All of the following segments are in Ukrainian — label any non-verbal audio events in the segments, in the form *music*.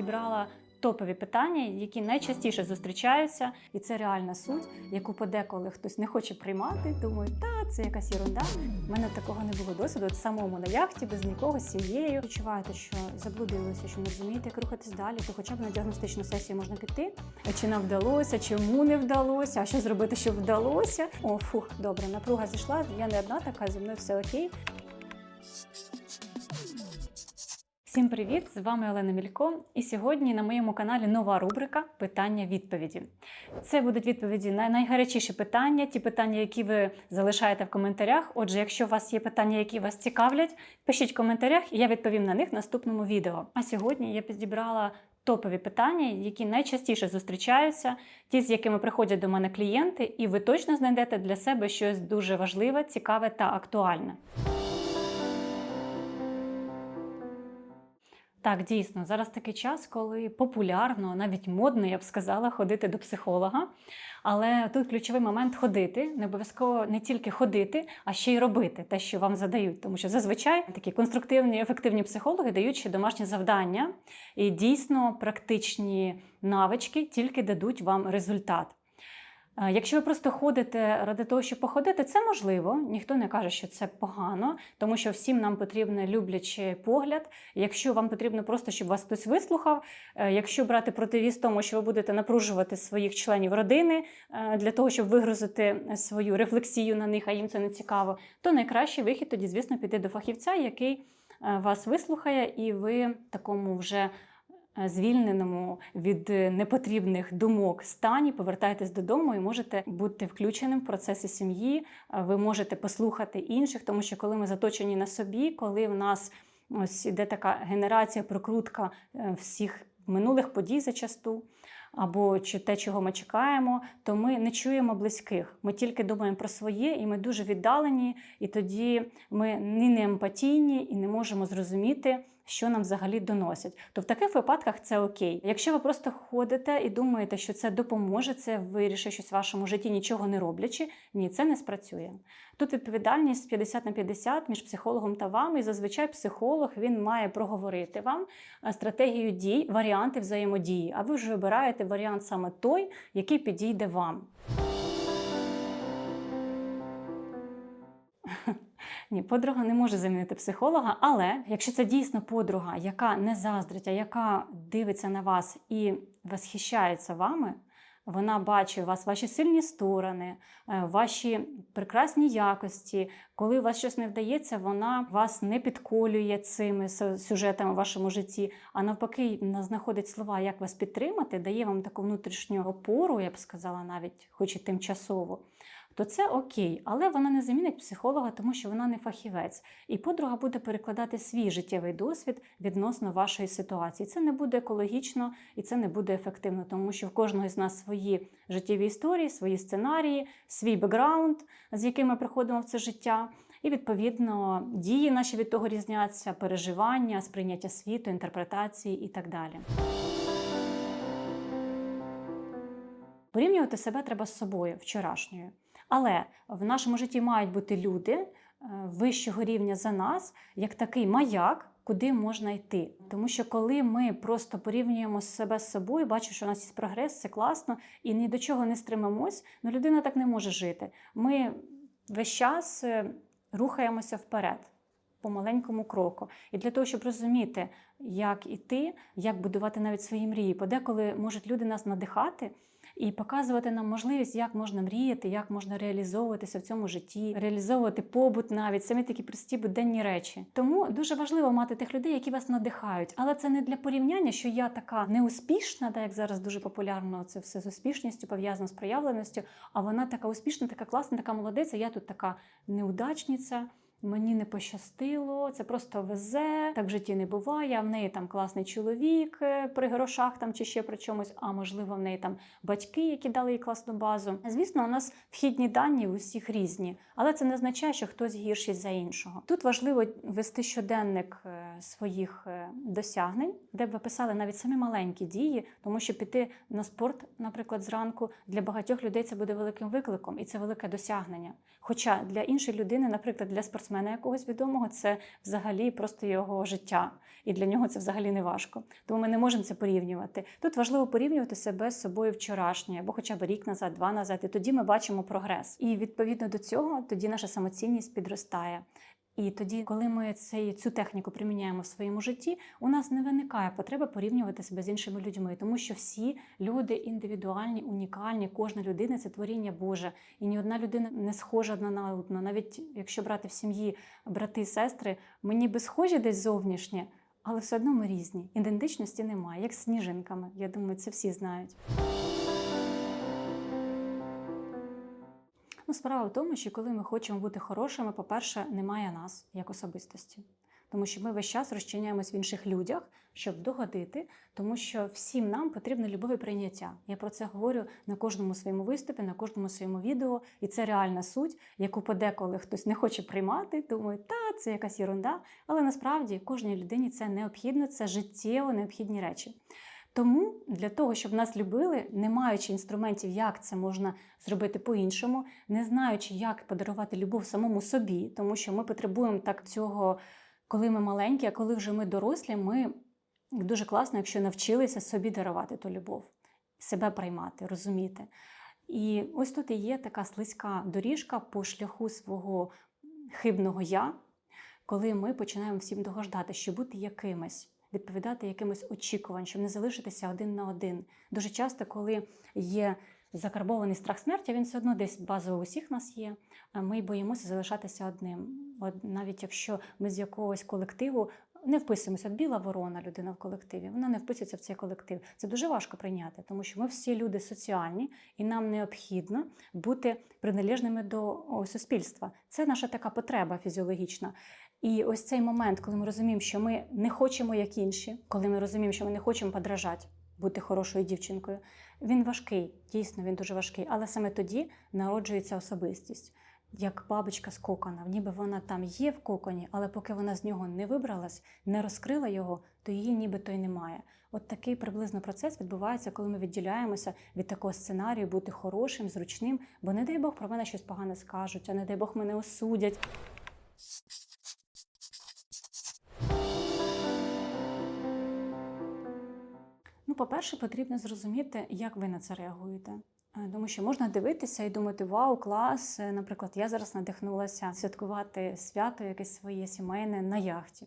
підібрала топові питання, які найчастіше зустрічаються, і це реальна суть, яку подеколи хтось не хоче приймати. Думає, та це якась ерунда. У мене такого не було досвіду. От самому на яхті, без нікого, з сім'єю. Відчуваєте, що заблудилися, що не розумієте, як рухатись далі, то хоча б на діагностичну сесію можна піти. Чи нам вдалося, чому не вдалося, а що зробити, щоб вдалося. О, фух, добре, напруга зійшла. Я не одна така, зі мною все окей. Всім привіт! З вами Олена Мілько. І сьогодні на моєму каналі нова рубрика Питання-відповіді. Це будуть відповіді на найгарячіші питання, ті питання, які ви залишаєте в коментарях. Отже, якщо у вас є питання, які вас цікавлять, пишіть в коментарях, і я відповім на них в наступному відео. А сьогодні я підібрала топові питання, які найчастіше зустрічаються, ті, з якими приходять до мене клієнти, і ви точно знайдете для себе щось дуже важливе, цікаве та актуальне. Так, дійсно, зараз такий час, коли популярно, навіть модно, я б сказала, ходити до психолога. Але тут ключовий момент ходити, не обов'язково не тільки ходити, а ще й робити те, що вам задають. Тому що зазвичай такі конструктивні, ефективні психологи дають ще домашні завдання і дійсно практичні навички тільки дадуть вам результат. Е, Якщо ви просто ходите ради того, щоб походити, це можливо. Ніхто не каже, що це погано, тому що всім нам потрібен люблячий погляд. Якщо вам потрібно просто, щоб вас хтось вислухав, е, якщо брати противіз тому, що ви будете напружувати своїх членів родини е, для того, щоб вигрузити свою рефлексію на них, а їм це не цікаво, то найкращий вихід тоді, звісно, піти до фахівця, який вас вислухає, і ви такому вже звільненому від е, непотрібних думок стані, повертаєтесь додому і можете бути включеним в процеси сім'ї. Е, Ви можете послухати інших, тому що коли ми заточені на собі, коли в нас ось іде така генерація, прокрутка е, всіх минулих подій зачасту. Або чи те, чого ми чекаємо, то ми не чуємо близьких. Ми тільки думаємо про своє, і ми дуже віддалені, і тоді ми не емпатійні і не можемо зрозуміти, що нам взагалі доносять. То в таких випадках це окей. Якщо ви просто ходите і думаєте, що це допоможе, це вирішить щось в вашому житті, нічого не роблячи, ні, це не спрацює. Тут відповідальність 50 на 50 між психологом та вами, і зазвичай психолог він має проговорити вам е, стратегію дій, варіанти взаємодії. А ви вже вибираєте варіант саме той, який підійде вам. Ні, подруга не може замінити психолога, але якщо це дійсно подруга, яка не заздрить, а яка дивиться на вас і восхищається вами, вона бачить у вас ваші сильні сторони, е, ваші прекрасні якості. Коли у вас щось не вдається, вона вас не підколює цими сюжетами в вашому житті, а навпаки, знаходить слова, як вас підтримати, дає вам таку внутрішню опору, я б сказала, навіть хоч і тимчасово. То це окей, але вона не замінить психолога, тому що вона не фахівець. І подруга буде перекладати свій життєвий досвід відносно вашої ситуації. Це не буде екологічно і це не буде ефективно, тому що в кожного з нас свої життєві історії, свої сценарії, свій бекграунд, з яким ми приходимо в це життя. І відповідно дії наші від того різняться, переживання, сприйняття світу, інтерпретації і так далі. Порівнювати себе треба з собою вчорашньою. Але в нашому житті мають бути люди е, вищого рівня за нас, як такий маяк, куди можна йти. Тому що коли ми просто порівнюємо себе з собою, бачимо, що у нас є прогрес, це класно, і ні до чого не стримимось, ну людина так не може жити. Ми весь час е, рухаємося вперед. По маленькому кроку. І для того, щоб розуміти, як іти, як будувати навіть свої мрії, подеколи можуть люди нас надихати і показувати нам можливість, як можна мріяти, як можна реалізовуватися в цьому житті, реалізовувати побут, навіть самі такі прості буденні речі. Тому дуже важливо мати тих людей, які вас надихають. Але це не для порівняння, що я така неуспішна, так як зараз дуже популярно це все з успішністю пов'язано з проявленістю. А вона така успішна, така класна, така молодиця. Я тут така неудачниця. Мені не пощастило, це просто везе, так в житті не буває. В неї там класний чоловік е, при грошах там чи ще при чомусь, а можливо, в неї там батьки, які дали їй класну базу. Звісно, у нас вхідні дані у всіх різні, але це не означає, що хтось гірший за іншого. Тут важливо вести щоденник е, своїх е, досягнень, де б ви писали навіть самі маленькі дії, тому що піти на спорт, наприклад, зранку для багатьох людей це буде великим викликом, і це велике досягнення. Хоча для іншої людини, наприклад, для спортсмена спортсмена якогось відомого, це взагалі просто його життя. І для нього це взагалі не важко. Тому ми не можемо це порівнювати. Тут важливо порівнювати себе з собою вчорашнє, або хоча б рік назад, два назад. І тоді ми бачимо прогрес. І відповідно до цього тоді наша самоцінність підростає. І тоді, коли ми цей, цю техніку приміняємо в своєму житті, у нас не виникає потреби порівнювати себе з іншими людьми, тому що всі люди індивідуальні, унікальні, кожна людина це творіння Боже, і ні одна людина не схожа одна на одну. Навіть якщо брати в сім'ї брати і сестри, ми ніби схожі десь зовнішнє, але все одно ми різні. Ідентичності немає, як сніжинками. Я думаю, це всі знають. Ну, справа в тому, що коли ми хочемо бути хорошими, по-перше, немає нас як особистості. Тому що ми весь час розчиняємось в інших людях, щоб догодити, тому що всім нам потрібно любов і прийняття. Я про це говорю на кожному своєму виступі, на кожному своєму відео, і це реальна суть, яку подеколи хтось не хоче приймати, думає, та це якась ерунда. Але насправді кожній людині це необхідно, це життєво необхідні речі. Тому для того, щоб нас любили, не маючи інструментів, як це можна зробити по-іншому, не знаючи, як подарувати любов самому собі, тому що ми потребуємо так цього, коли ми маленькі, а коли вже ми дорослі, ми дуже класно, якщо навчилися собі дарувати ту любов, себе приймати, розуміти. І ось тут і є така слизька доріжка по шляху свого хибного я, коли ми починаємо всім догождати, що бути якимось відповідати якимось очікувань, щоб не залишитися один на один. Дуже часто, коли є закарбований страх смерті, він все одно десь базово у всіх нас є. Ми боїмося залишатися одним. От навіть якщо ми з якогось колективу. Не вписуємося От біла ворона, людина в колективі. Вона не вписується в цей колектив. Це дуже важко прийняти, тому що ми всі люди соціальні, і нам необхідно бути приналежними до суспільства. Це наша така потреба фізіологічна. І ось цей момент, коли ми розуміємо, що ми не хочемо як інші, коли ми розуміємо, що ми не хочемо подражати, бути хорошою дівчинкою, він важкий, дійсно, він дуже важкий. Але саме тоді народжується особистість. Як бабочка з кокона, ніби вона там є в коконі, але поки вона з нього не вибралась, не розкрила його, то її нібито й немає. От такий приблизно процес відбувається, коли ми відділяємося від такого сценарію бути хорошим, зручним, бо не дай Бог про мене щось погане скажуть, а не дай Бог мене осудять. Ну, по-перше, потрібно зрозуміти, як ви на це реагуєте. Е, Тому що можна дивитися і думати, вау, клас. Е, Наприклад, я зараз надихнулася святкувати свято якесь своє сімейне на яхті.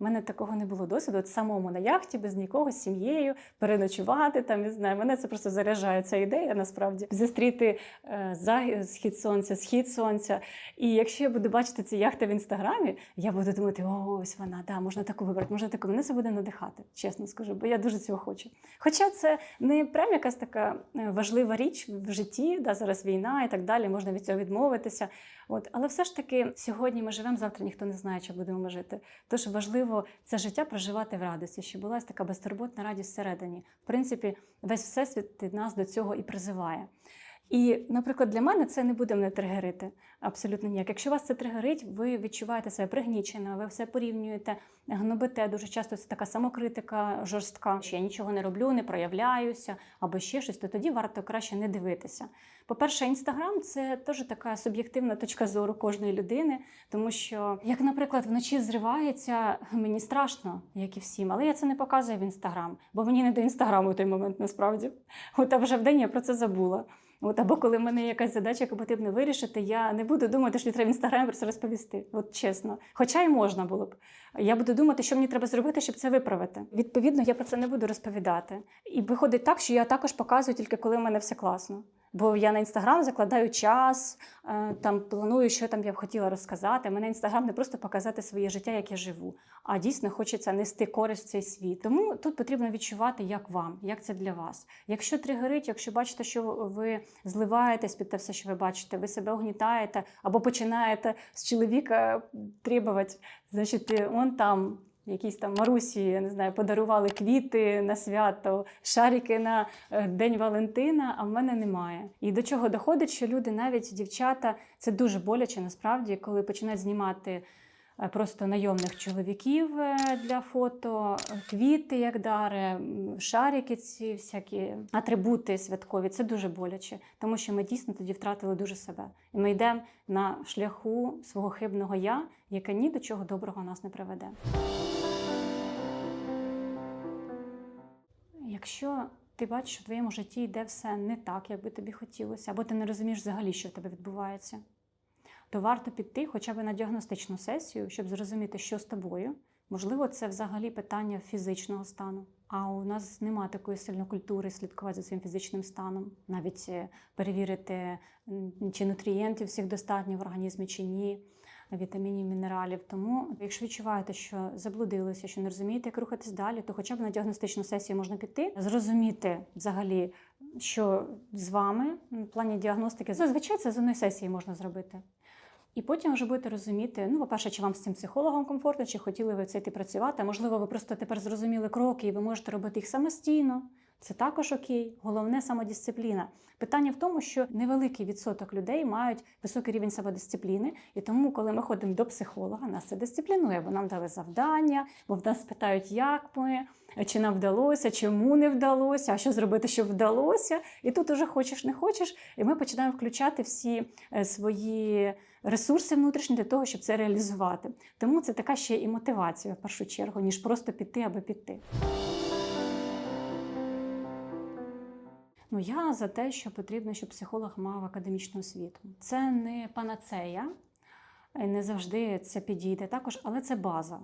У мене такого не було досвіду. От самому на яхті, без нікого, з сім'єю, переночувати там, не знаю. Мене це просто заряджає ця ідея, насправді. Зустріти е, захід, схід сонця, схід сонця. І якщо я буду бачити ці яхти в інстаграмі, я буду думати, о, ось вона, да, можна таку вибрати, можна таку. Мене це буде надихати, чесно скажу, бо я дуже цього хочу. Хоча це не прям якась така е, важлива річ в житті, да, зараз війна і так далі, можна від цього відмовитися. От, але все ж таки сьогодні ми живемо, завтра ніхто не знає, чи будемо ми жити. Тож важливо це життя проживати в радості, щоб була така безтурботна радість всередині. В принципі, весь всесвіт нас до цього і призиває. І, наприклад, для мене це не буде мене тригерити абсолютно ніяк. Якщо вас це тригерить, ви відчуваєте себе пригнічено, ви все порівнюєте, гнобите. Дуже часто це така самокритика жорстка, що я нічого не роблю, не проявляюся або ще щось, то тоді варто краще не дивитися. По-перше, інстаграм це теж така суб'єктивна точка зору кожної людини, тому що, як, наприклад, вночі зривається, мені страшно, як і всім, але я це не показую в інстаграм, бо мені не до інстаграму в той момент насправді. От а вже в день я про це забула. От або коли в мене якась задача, яку потрібно вирішити, я не буду думати, що мені треба в інстаграмі про це розповісти. От чесно. Хоча й можна було б. Я буду думати, що мені треба зробити, щоб це виправити. Відповідно, я про це не буду розповідати. І виходить так, що я також показую тільки коли в мене все класно. Бо я на інстаграм закладаю час, е, там планую, що там я б хотіла розказати. Мене інстаграм не просто показати своє життя, як я живу, а дійсно хочеться нести користь в цей світ. Тому тут потрібно відчувати, як вам, як це для вас. Якщо тригерить, якщо бачите, що ви зливаєтесь під те все, що ви бачите, ви себе огнітаєте або починаєте з чоловіка требувати, значить, он там. Якісь там Марусі, я не знаю, подарували квіти на свято, шарики на е, День Валентина, а в мене немає. І до чого доходить, що люди, навіть дівчата, це дуже боляче насправді, коли починають знімати е, просто найомних чоловіків е, для фото, квіти, як дари, шарики, ці всякі атрибути святкові. Це дуже боляче, тому що ми дійсно тоді втратили дуже себе. І ми йдемо на шляху свого хибного я, яке ні до чого доброго нас не приведе. Якщо ти бачиш, що в твоєму житті йде все не так, як би тобі хотілося, або ти не розумієш взагалі, що в тебе відбувається, то варто піти хоча б на діагностичну сесію, щоб зрозуміти, що з тобою. Можливо, це взагалі питання фізичного стану. А у нас немає такої сильної культури слідкувати за своїм фізичним станом, навіть е, перевірити, чи нутрієнтів всіх достатньо в організмі чи ні, вітамінів, мінералів. Тому, якщо відчуваєте, що заблудилися, що не розумієте, як рухатись далі, то хоча б на діагностичну сесію можна піти, зрозуміти взагалі, що з вами в плані діагностики. Зазвичай це з одної сесії можна зробити. І потім вже будете розуміти, ну, по-перше, чи вам з цим психологом комфортно, чи хотіли ви це йти працювати. Можливо, ви просто тепер зрозуміли кроки, і ви можете робити їх самостійно. Це також окей. Головне самодисципліна. Питання в тому, що невеликий відсоток людей мають високий рівень самодисципліни, і тому, коли ми ходимо до психолога, нас це дисциплінує, бо нам дали завдання, бо в нас питають, як ми, чи нам вдалося, чому не вдалося, а що зробити, щоб вдалося. І тут уже хочеш, не хочеш, і ми починаємо включати всі е, свої ресурси внутрішні для того, щоб це реалізувати. Тому це така ще і мотивація в першу чергу, ніж просто піти аби піти. Ну, я за те, що потрібно, щоб психолог мав академічну освіту. Це не панацея, не завжди це підійде також, але це база.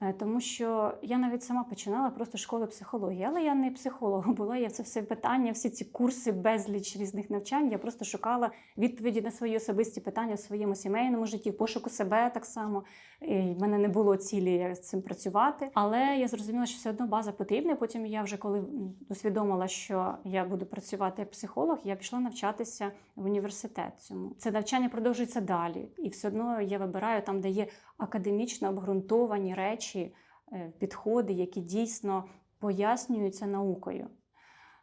Е, Тому що я навіть сама починала просто школи психології, але я не психолог *laughs* була. Я це все питання, всі ці курси, безліч різних навчань. Я просто шукала відповіді на свої особисті питання в своєму сімейному житті, в пошуку себе так само. І в мене не було цілі з цим працювати. Але я зрозуміла, що все одно база потрібна. Потім я вже коли усвідомила, що я буду працювати як психолог, я пішла навчатися в університет. Цьому це навчання продовжується далі, і все одно я вибираю там, де є академічно обґрунтовані речі, е, підходи, які дійсно пояснюються наукою.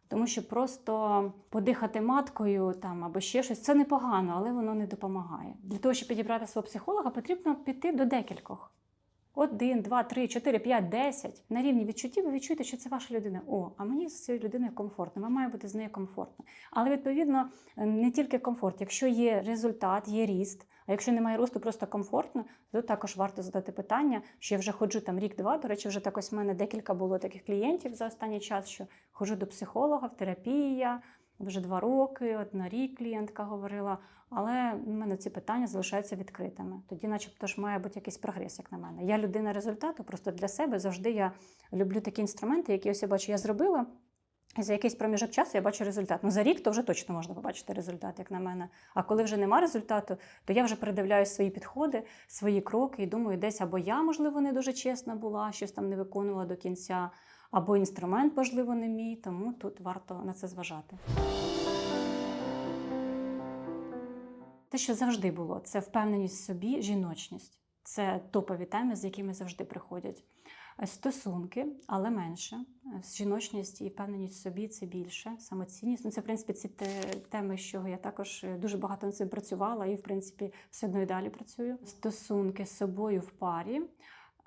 Тому що просто подихати маткою там або ще щось це непогано, але воно не допомагає. Для того, щоб підібрати свого психолога, потрібно піти до декількох. Один, два, три, чотири, п'ять, десять. На рівні відчуттів ви відчуєте, що це ваша людина. О, а мені з цією людиною комфортно, вам має бути з нею комфортно. Але відповідно не тільки комфорт. Якщо є результат, є ріст, а якщо немає росту, просто комфортно, то також варто задати питання, що я вже ходжу там рік-два. До речі, вже так ось в мене декілька було таких клієнтів за останній час, що ходжу до психолога, в терапія. Вже два роки, одна рік клієнтка говорила, але в мене ці питання залишаються відкритими. Тоді, начебто, ж має бути якийсь прогрес, як на мене. Я людина результату, просто для себе завжди я люблю такі інструменти, які ось я бачу, я зробила. І за якийсь проміжок часу я бачу результат. Ну за рік то вже точно можна побачити результат, як на мене. А коли вже нема результату, то я вже передивляю свої підходи, свої кроки і думаю, десь або я, можливо, не дуже чесна була, щось там не виконувала до кінця, або інструмент, можливо, не мій. Тому тут варто на це зважати. Те, що завжди було, це впевненість в собі, жіночність. Це топові теми, з якими завжди приходять. Е, Стосунки, але менше. Е, Жіночність і впевненість в собі це більше. Самоцінність. Ну, це, в принципі, ці теми, чого я також е, дуже багато над цим працювала і, в принципі, все одно і далі працюю. Стосунки з собою в парі.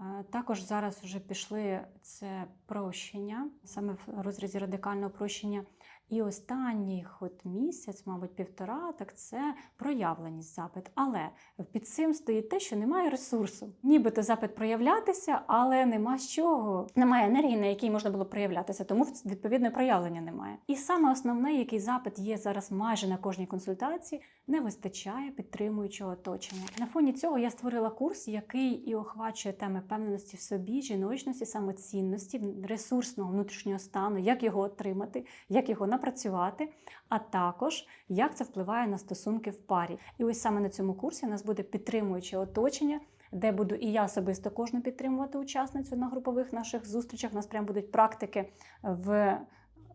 Е, Також зараз вже пішли це прощення, саме в розрізі радикального прощення. І останній от місяць, мабуть, півтора, так це проявленість запит. Але під цим стоїть те, що немає ресурсу. Нібито запит проявлятися, але нема з чого. Немає енергії, на якій можна було проявлятися, тому відповідно проявлення немає. І саме основне, який запит є зараз майже на кожній консультації, не вистачає підтримуючого оточення. На фоні цього я створила курс, який і охвачує теми впевненості в собі, жіночності, самоцінності, ресурсного внутрішнього стану, як його отримати, як його напрацювати, а також як це впливає на стосунки в парі. І ось саме на цьому курсі у нас буде підтримуюче оточення. Де буду і я особисто кожну підтримувати учасницю на групових наших зустрічах. У нас прям будуть практики в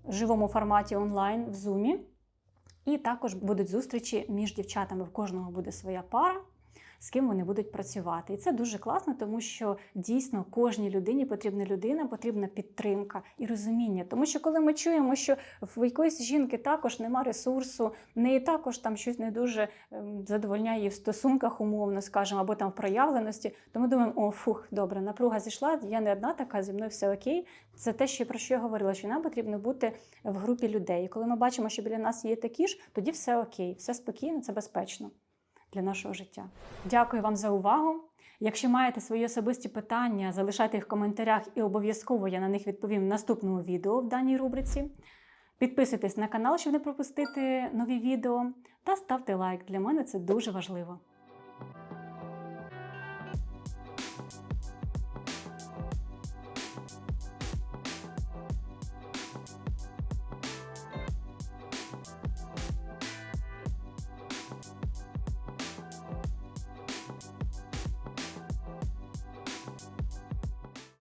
живому форматі онлайн в Zoom. І також будуть зустрічі між дівчатами. В кожного буде своя пара. З ким вони будуть працювати. І це дуже класно, тому що дійсно кожній людині потрібна людина, потрібна підтримка і розуміння. Тому що коли ми чуємо, що в якоїсь жінки також нема ресурсу, в неї також там щось не дуже ем, задовольняє її в стосунках, умовно скажемо, або там в проявленості, то ми думаємо, о, фух, добре, напруга зійшла, я не одна така, зі мною все окей. Це те, що про що я говорила, що нам потрібно бути в групі людей. І коли ми бачимо, що біля нас є такі ж, тоді все окей, все спокійно, це безпечно для нашого життя. Дякую вам за увагу. Якщо маєте свої особисті питання, залишайте їх в коментарях і обов'язково я на них відповім в наступному відео в даній рубриці. Підписуйтесь на канал, щоб не пропустити нові відео, та ставте лайк. Для мене це дуже важливо.